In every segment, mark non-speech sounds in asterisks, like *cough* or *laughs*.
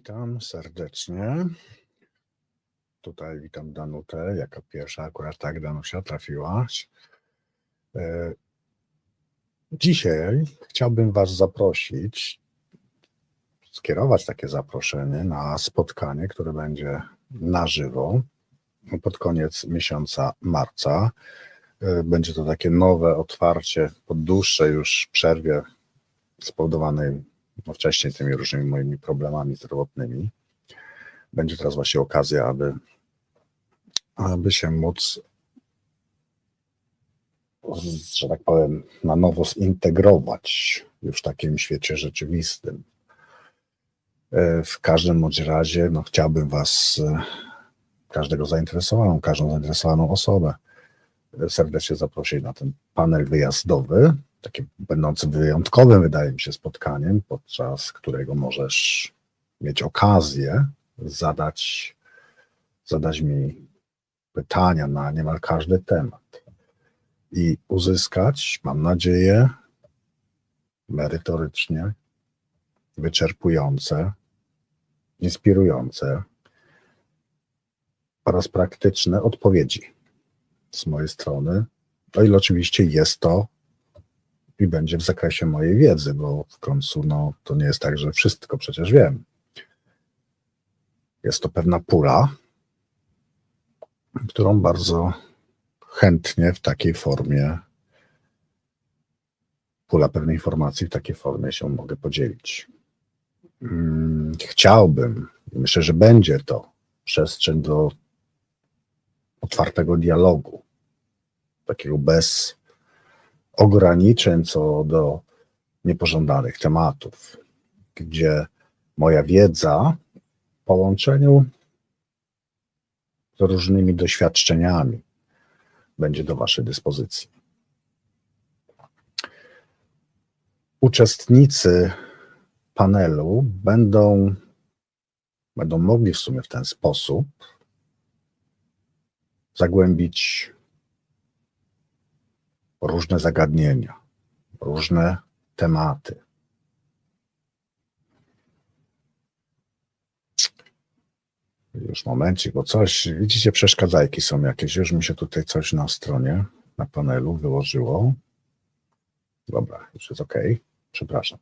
Witam serdecznie. Tutaj witam Danutę, jako pierwsza akurat tak Danusia trafiłaś. E, Dzisiaj chciałbym Was zaprosić, skierować takie zaproszenie na spotkanie, które będzie na żywo pod koniec miesiąca marca. E, Będzie to takie nowe otwarcie po dłuższej już przerwie spowodowanej wcześniej tymi różnymi moimi problemami zdrowotnymi. Będzie teraz właśnie okazja, aby, aby się móc, że tak powiem, na nowo zintegrować już w takim świecie rzeczywistym. E, W każdym bądź razie no, chciałbym Was, e, każdego zainteresowaną, każdą zainteresowaną osobę e, serdecznie zaprosić na ten panel wyjazdowy, taki będący wyjątkowym, wydaje mi się, spotkaniem, podczas którego możesz mieć okazję zadać, zadać mi pytania na niemal każdy temat i uzyskać, mam nadzieję, merytorycznie, wyczerpujące, inspirujące oraz praktyczne odpowiedzi z mojej strony. O ile oczywiście jest to i będzie w zakresie mojej wiedzy, bo w końcu no, to nie jest tak, że wszystko przecież wiem. Jest to pewna pula, którą bardzo chętnie w takiej formie, pula pewnej informacji w takiej formie się mogę podzielić. Mm, Chciałbym, myślę, że będzie to przestrzeń do otwartego dialogu, takiego bez ograniczeń co do niepożądanych tematów, gdzie moja wiedza w połączeniu z różnymi doświadczeniami będzie do Waszej dyspozycji. Uczestnicy panelu będą, będą mogli w sumie w ten sposób zagłębić różne zagadnienia, różne tematy. Już momencik, bo coś, widzicie, przeszkadzajki są jakieś. Już mi się tutaj coś na stronie, na panelu wyłożyło. Dobra, już jest ok. Przepraszam.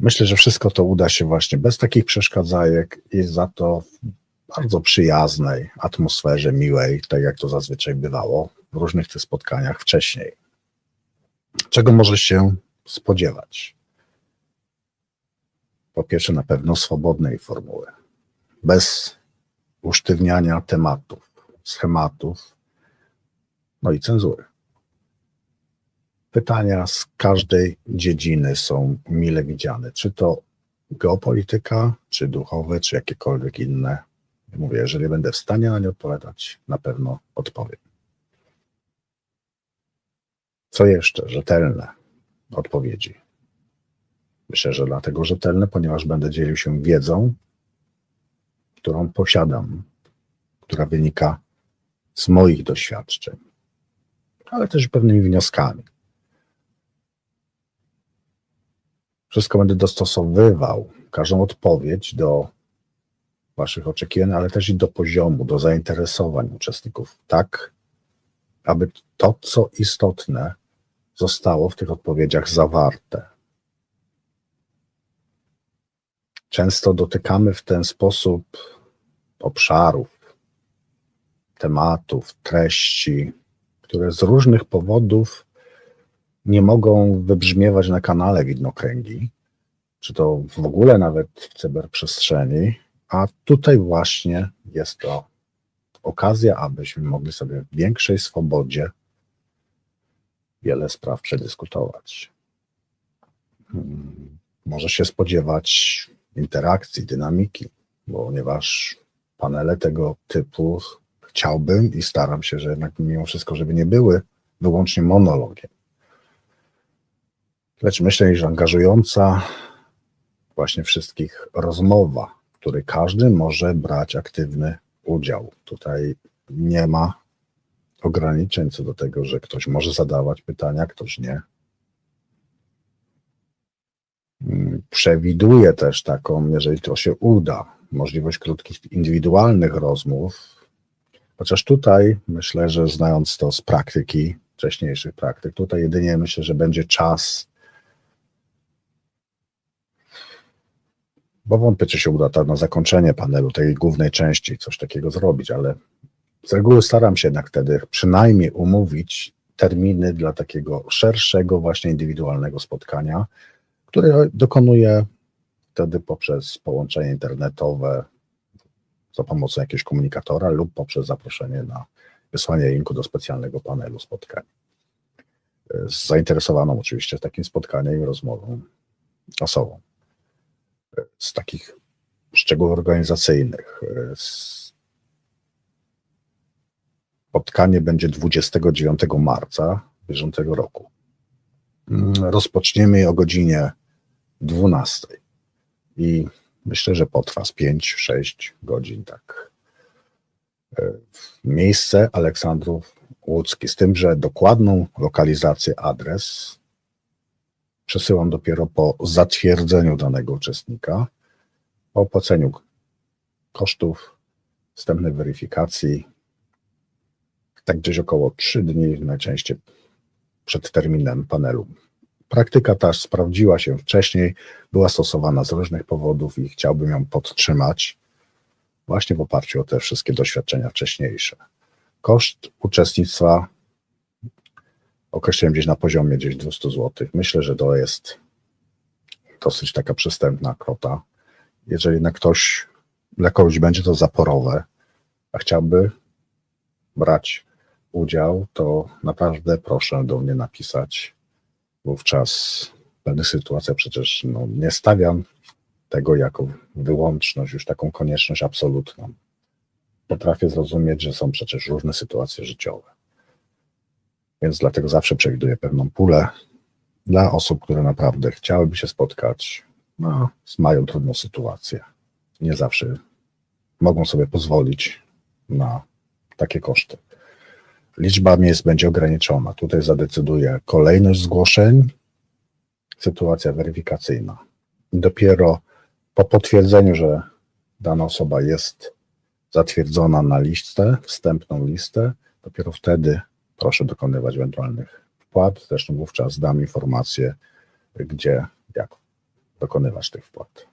Myślę, że wszystko to uda się właśnie bez takich przeszkadzajek i za to w bardzo przyjaznej atmosferze, miłej, tak jak to zazwyczaj bywało w różnych tych spotkaniach wcześniej. Czego może się spodziewać? Po pierwsze, na pewno swobodnej formuły, bez usztywniania tematów, schematów, no i cenzury. Pytania z każdej dziedziny są mile widziane, czy to geopolityka, czy duchowe, czy jakiekolwiek inne. Mówię, jeżeli będę w stanie na nie odpowiadać, na pewno odpowiem. Co jeszcze? Rzetelne odpowiedzi. Myślę, że dlatego rzetelne, ponieważ będę dzielił się wiedzą, którą posiadam, która wynika z moich doświadczeń, ale też pewnymi wnioskami. Wszystko będę dostosowywał, każdą odpowiedź do Waszych oczekiwań, ale też i do poziomu, do zainteresowań uczestników, tak aby to, co istotne, zostało w tych odpowiedziach zawarte. Często dotykamy w ten sposób obszarów, tematów, treści, które z różnych powodów nie mogą wybrzmiewać na kanale widnokręgi, czy to w ogóle nawet w cyberprzestrzeni, a tutaj właśnie jest to okazja, abyśmy mogli sobie w większej swobodzie wiele spraw przedyskutować. Hmm, Może się spodziewać interakcji, dynamiki, ponieważ panele tego typu chciałbym i staram się, że jednak mimo wszystko, żeby nie były wyłącznie monologiem. Lecz myślę, że angażująca właśnie wszystkich rozmowa, w której każdy może brać aktywny udział. Tutaj nie ma ograniczeń co do tego, że ktoś może zadawać pytania, ktoś nie. Mm, Przewiduję też taką, jeżeli to się uda, możliwość krótkich, indywidualnych rozmów, chociaż tutaj myślę, że znając to z praktyki, wcześniejszych praktyk, tutaj jedynie myślę, że będzie czas, bo wątpię, czy się uda tak na zakończenie panelu, tej głównej części, coś takiego zrobić, ale z reguły staram się jednak wtedy przynajmniej umówić terminy dla takiego szerszego, właśnie indywidualnego spotkania, które dokonuję wtedy poprzez połączenie internetowe za pomocą jakiegoś komunikatora lub poprzez zaproszenie na wysłanie linku do specjalnego panelu spotkań. Z zainteresowaną oczywiście takim spotkaniem i rozmową osobą. Z takich szczegółów organizacyjnych. Spotkanie będzie 29 marca bieżącego roku. Rozpoczniemy je o godzinie 12. I myślę, że potrwa z 5-6 godzin, tak. Miejsce Aleksandrów Łódzki, z tym, że dokładną lokalizację, adres przesyłam dopiero po zatwierdzeniu danego uczestnika, po opłaceniu kosztów, wstępnej weryfikacji, tak gdzieś około 3 dni, najczęściej przed terminem panelu. Praktyka ta sprawdziła się wcześniej, była stosowana z różnych powodów i chciałbym ją podtrzymać właśnie w oparciu o te wszystkie doświadczenia wcześniejsze. Koszt uczestnictwa określiłem gdzieś na poziomie gdzieś 200 zł. Myślę, że to jest dosyć taka przystępna kwota. Jeżeli na ktoś, dla kogoś będzie to zaporowe, a chciałby brać udział, to naprawdę proszę do mnie napisać. Wówczas w pewnych sytuacjach przecież no, nie stawiam tego jako wyłączność, już taką konieczność absolutną. Potrafię zrozumieć, że są przecież różne sytuacje życiowe. Więc dlatego zawsze przewiduję pewną pulę dla osób, które naprawdę chciałyby się spotkać, no, mają trudną sytuację. Nie zawsze mogą sobie pozwolić na takie koszty. Liczba miejsc będzie ograniczona. Tutaj zadecyduje kolejność zgłoszeń, sytuacja weryfikacyjna. Dopiero po potwierdzeniu, że dana osoba jest zatwierdzona na listę, wstępną listę, dopiero wtedy proszę dokonywać ewentualnych wpłat. Zresztą wówczas dam informację, gdzie, jak dokonywać tych wpłat.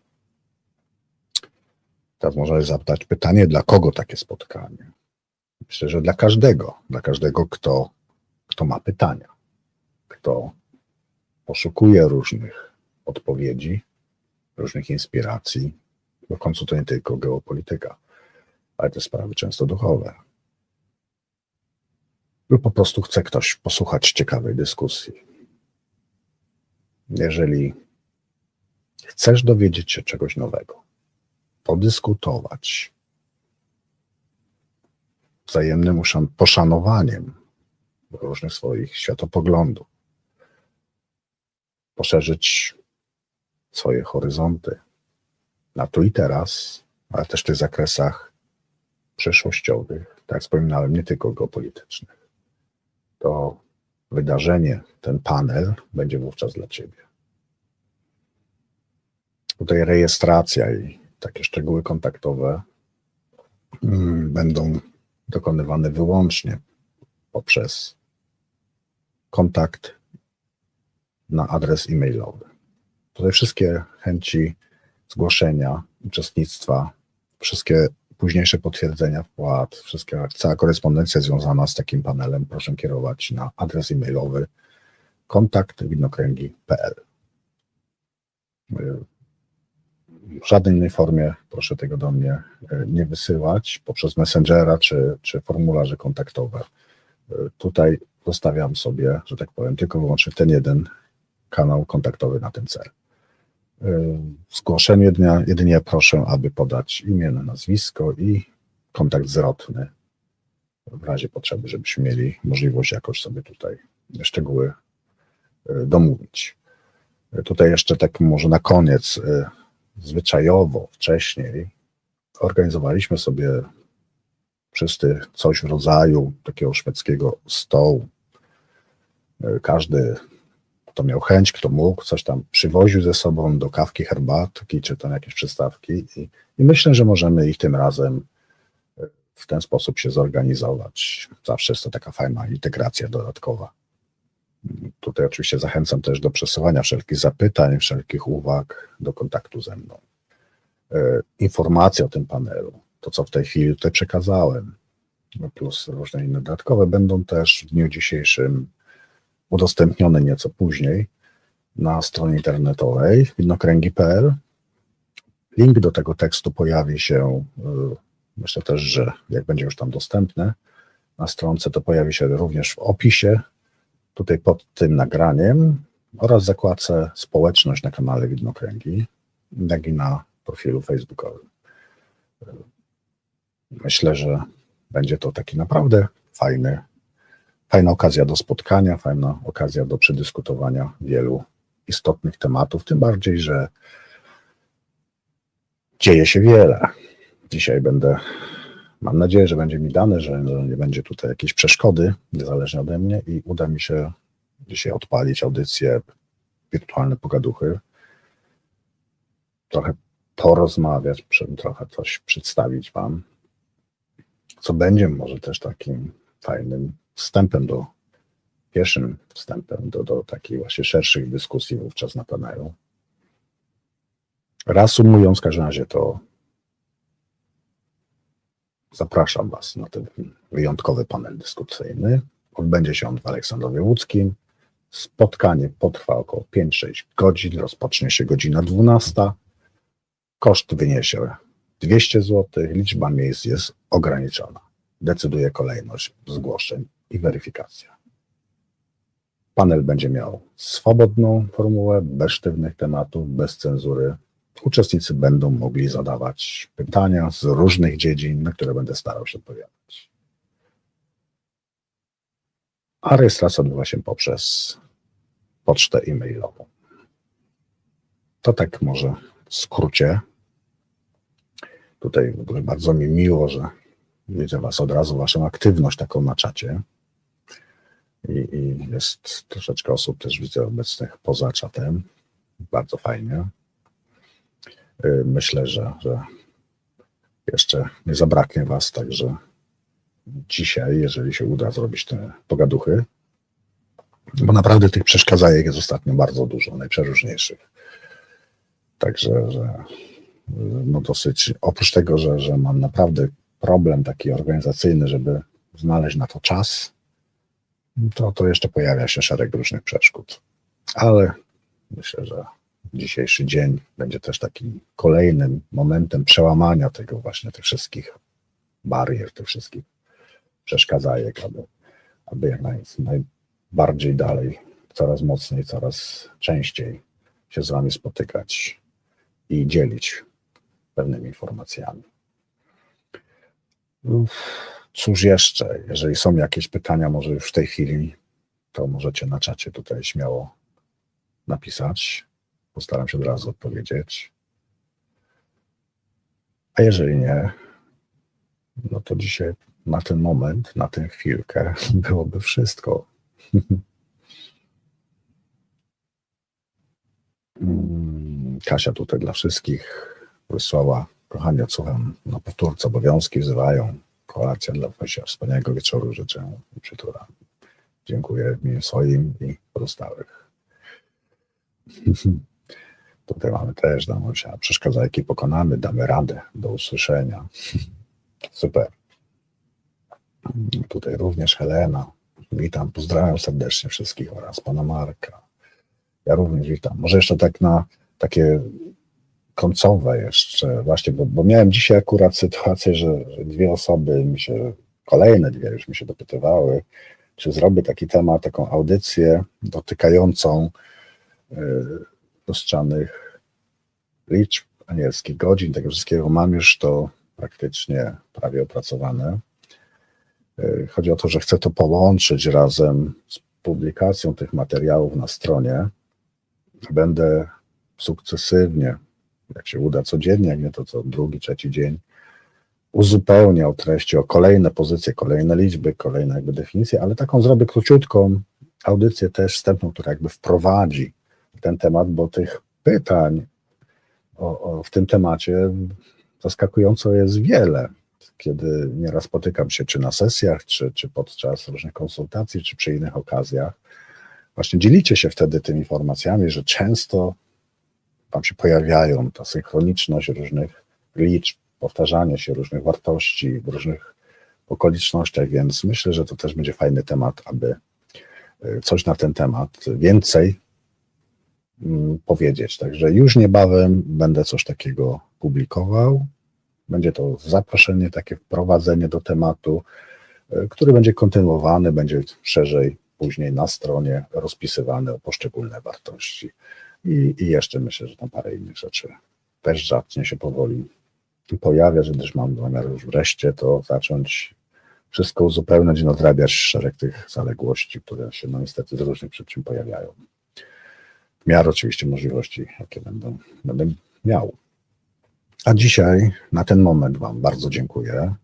Teraz można zadać pytanie, dla kogo takie spotkanie? Myślę, że dla każdego, dla każdego, kto, kto ma pytania, kto poszukuje różnych odpowiedzi, różnych inspiracji. W końcu to nie tylko geopolityka, ale te sprawy często duchowe. Lub po prostu chce ktoś posłuchać ciekawej dyskusji. Jeżeli chcesz dowiedzieć się czegoś nowego, podyskutować, wzajemnym poszanowaniem różnych swoich światopoglądów, poszerzyć swoje horyzonty na tu i teraz, ale też w tych zakresach przyszłościowych, tak jak wspominałem, nie tylko geopolitycznych. To wydarzenie, ten panel będzie wówczas dla Ciebie. Tutaj rejestracja i takie szczegóły kontaktowe mm, będą dokonywane wyłącznie poprzez kontakt na adres e-mailowy. Tutaj wszystkie chęci zgłoszenia, uczestnictwa, wszystkie późniejsze potwierdzenia wpłat, wszystkie, cała korespondencja związana z takim panelem proszę kierować na adres e-mailowy kontakt widnokręgi.pl. W żadnej innej formie proszę tego do mnie e, nie wysyłać poprzez Messengera czy, czy formularze kontaktowe. E, tutaj zostawiam sobie, że tak powiem, tylko wyłącznie ten jeden kanał kontaktowy na ten cel. E, zgłoszenie jedynie, jedynie proszę, aby podać imię, nazwisko i kontakt zwrotny w razie potrzeby, żebyśmy mieli możliwość jakoś sobie tutaj szczegóły domówić. Tutaj jeszcze tak może na koniec zwyczajowo wcześniej organizowaliśmy sobie wszyscy coś w rodzaju takiego szwedzkiego stołu. Każdy kto miał chęć, kto mógł, coś tam przywoził ze sobą do kawki, herbatki, czy tam jakieś przystawki i, i myślę, że możemy ich tym razem e, w ten sposób się zorganizować. Zawsze jest to taka fajna integracja dodatkowa. Tutaj oczywiście zachęcam też do przesyłania wszelkich zapytań, wszelkich uwag, do kontaktu ze mną. E, Informacje o tym panelu, to co w tej chwili tutaj przekazałem, no plus różne inne dodatkowe, będą też w dniu dzisiejszym udostępnione nieco później na stronie internetowej widnokręgi.pl. Link do tego tekstu pojawi się, y, myślę też, że jak będzie już tam dostępne na stronce, to pojawi się również w opisie, tutaj pod tym nagraniem oraz zakładce społeczność na kanale Widnokręgi, jak i na profilu facebookowym. Myślę, że będzie to taki naprawdę fajny fajna okazja do spotkania, fajna okazja do przedyskutowania wielu istotnych tematów, tym bardziej, że dzieje się wiele. Dzisiaj będę, mam nadzieję, że będzie mi dane, że, nie będzie tutaj jakiejś przeszkody, niezależnie ode mnie i uda mi się dzisiaj odpalić audycję wirtualne pogaduchy, trochę porozmawiać, trochę coś przedstawić Wam, co będzie może też takim fajnym wstępem do, pierwszym wstępem do, do takich właśnie szerszych dyskusji wówczas na panelu. Reasumując, w każdym razie to zapraszam Was na ten wyjątkowy panel dyskusyjny. Odbędzie się on w Aleksandrowie Łódzkim. Spotkanie potrwa około 5-6 godzin, rozpocznie się godzina 12. Koszt wyniesie 200 zł, liczba miejsc jest ograniczona. Decyduje kolejność zgłoszeń i weryfikacja. Panel będzie miał swobodną formułę, bez sztywnych tematów, bez cenzury. Uczestnicy będą mogli zadawać pytania z różnych dziedzin, na które będę starał się odpowiadać. A rejestracja odbywa się poprzez pocztę e-mailową. To tak może w skrócie. Tutaj w ogóle bardzo mi miło, że widzę Was od razu, Waszą aktywność taką na czacie. I, I jest troszeczkę osób też widzę obecnych poza czatem. Bardzo fajnie. Y, Myślę, że, że jeszcze nie zabraknie Was, także dzisiaj, jeżeli się uda zrobić te pogaduchy, bo naprawdę tych przeszkadzajek jest ostatnio bardzo dużo, najprzeróżniejszych. Także, że no dosyć, oprócz tego, że, że mam naprawdę problem taki organizacyjny, żeby znaleźć na to czas, to, to jeszcze pojawia się szereg różnych przeszkód. Ale myślę, że dzisiejszy dzień będzie też takim kolejnym momentem przełamania tego właśnie tych wszystkich barier, tych wszystkich przeszkadzajek, aby, aby jak naj, najbardziej dalej, coraz mocniej, coraz częściej się z Wami spotykać i dzielić pewnymi informacjami. Cóż jeszcze? Jeżeli są jakieś pytania, może już w tej chwili, to możecie na czacie tutaj śmiało napisać. Postaram się od razu odpowiedzieć. A jeżeli nie, no to dzisiaj na ten moment, na tę chwilkę *laughs* byłoby wszystko. Mm, Kasia tutaj dla wszystkich wysłała. Kochani, odsłucham na powtórce. Obowiązki wzywają. Kolacja dla Państwa. Wspaniałego wieczoru życzę i przytulam. Dziękuję w imieniu swoim i pozostałych. *laughs* Tutaj mamy też Danusia. Przeszkadzajki pokonamy, damy radę. Do usłyszenia. Super. Tutaj również Helena. Witam, pozdrawiam serdecznie wszystkich oraz pana Marka. Ja również witam. Może jeszcze tak na takie końcowe jeszcze, właśnie, bo, bo miałem dzisiaj akurat sytuację, że, że dwie osoby mi się, kolejne dwie już mi się dopytywały, czy zrobię taki temat, taką audycję dotykającą y, lustrzanych liczb anielskich, godzin, tego wszystkiego. Mam już to praktycznie prawie opracowane. Y, Chodzi o to, że chcę to połączyć razem z publikacją tych materiałów na stronie. Będę sukcesywnie, jak się uda codziennie, jak nie to co drugi, trzeci dzień, uzupełniał treści o kolejne pozycje, kolejne liczby, kolejne jakby definicje, ale taką zrobię króciutką, audycję też wstępną, która jakby wprowadzi ten temat, bo tych pytań o, o, w tym temacie zaskakująco jest wiele. Kiedy nieraz spotykam się czy na sesjach, czy, czy podczas różnych konsultacji, czy przy innych okazjach, właśnie dzielicie się wtedy tymi informacjami, że często tam się pojawiają ta synchroniczność różnych liczb, powtarzanie się różnych wartości w różnych okolicznościach, więc myślę, że to też będzie fajny temat, aby y, coś na ten temat więcej powiedzieć. Także już niebawem będę coś takiego publikował. Będzie to zaproszenie, takie wprowadzenie do tematu, y, który będzie kontynuowany, będzie szerzej później na stronie rozpisywane o poszczególne wartości. I, I jeszcze myślę, że tam parę innych rzeczy też zacznie się powoli pojawia, że też mam zamiar już wreszcie to zacząć wszystko uzupełniać i nadrabiać szereg tych zaległości, które się no niestety z różnych przyczyn pojawiają. W miarę oczywiście możliwości, jakie będą, będę miał. A dzisiaj na ten moment Wam bardzo dziękuję.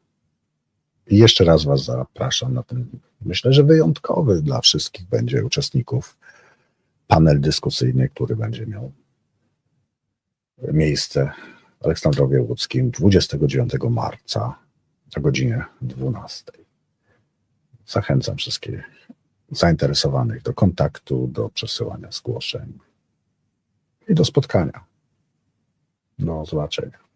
I jeszcze raz Was zapraszam na ten, myślę, że wyjątkowy dla wszystkich będzie uczestników panel dyskusyjny, który będzie miał miejsce w Aleksandrowie Łódzkim 29 marca o godzinie 12. Zachęcam wszystkich zainteresowanych do kontaktu, do przesyłania zgłoszeń i do spotkania. Do zobaczenia.